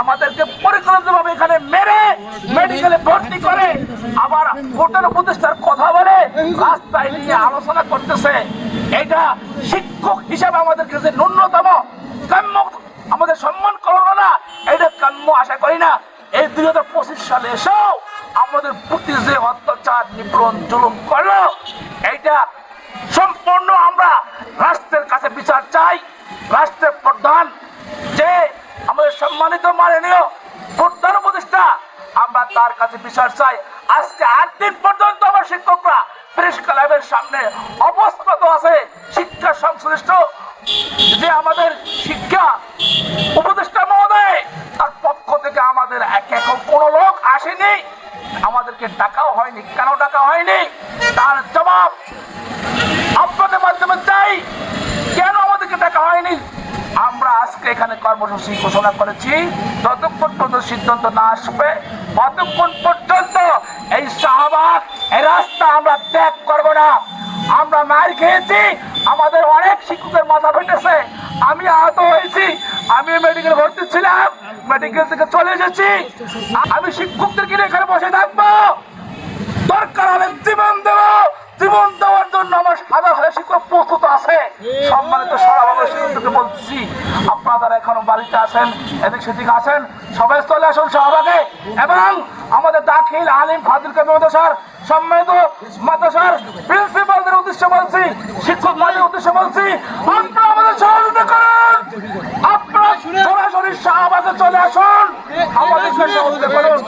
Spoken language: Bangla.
আমাদেরকে পরিকল্পিতভাবে এখানে মেরে মেডিকেলে ভর্তি করে আবার হোটেল প্রতিষ্ঠার কথা বলে রাস্তায় নিয়ে আলোচনা করতেছে। এটা শিক্ষক হিসাবে আমাদেরকে যে ন্যূনতম কাম্য আমাদের সম্মান করল না, এটা কাম্য আশা করি না। এই দুই হাজার পঁচিশ সালে এসেও আমাদের প্রতি যে অত্যাচার নিপীড়ন জুলুম করল, এইটা সম্পূর্ণ আমরা রাষ্ট্রের কাছে বিচার চাই। রাষ্ট্রের প্রধান যে আমাদের সম্মানিত মাননীয় প্রধান উপদেষ্টা, আমরা তার কাছে বিচার চাই। আজকে আট দিন পর্যন্ত আমার শিক্ষকরা প্রেস ক্লাবের সামনে অবস্থাত আছে। শিক্ষা সংশ্লিষ্ট যে আমাদের শিক্ষা উপদেষ্টা মহোদয়, তার পক্ষ থেকে আমাদের এক এখন কোনো লোক আসেনি। আমাদেরকে ডাকাও হয়নি। কেন ডাকা হয়নি তার জবাব আপনাদের মাধ্যমে চাই কেন আমাদেরকে ডাকা হয়নি আমরা আজকে এখানে কর্মসূচি ঘোষণা করেছি। যতক্ষণ পর্যন্ত সিদ্ধান্ত না আসবে, ততক্ষণ পর্যন্ত এই শাহবাগ, এই রাস্তা আমরা ত্যাগ করব না। আমরা মার খেয়েছি, আমাদের অনেক শিক্ষকের মাথা ফেটেছে। আমি আহত হয়েছি, আমি মেডিকেল ভর্তি ছিলাম মেডিকেল থেকে চলে এসেছি। আমি শিক্ষকদেরকে নিয়ে এখানে বসে থাকব। দরকার হলে শিক্ষক প্রস্তুত আছে। সম্মানিত সভাপতি বলছি, আপনারা এখনও বাড়িতে আছেন, এদিক সেদিক আছেন, সবাই চলে আসুন সহভাগে। এবং আমাদের দাখিল আলিম ফাজিল কবি মাদ্রাসার সম্মানিত মাদ্রাসার প্রিন্সিপালদের উদ্দেশ্যে বলছি, শিক্ষক মাদের উদ্দেশ্যে বলছি, আপনারা আমাদের সহযোগিতা করুন। আপনারা সরাসরি শাহবাগে চলে আসুন। আমাদের সহযোগিতা করুন।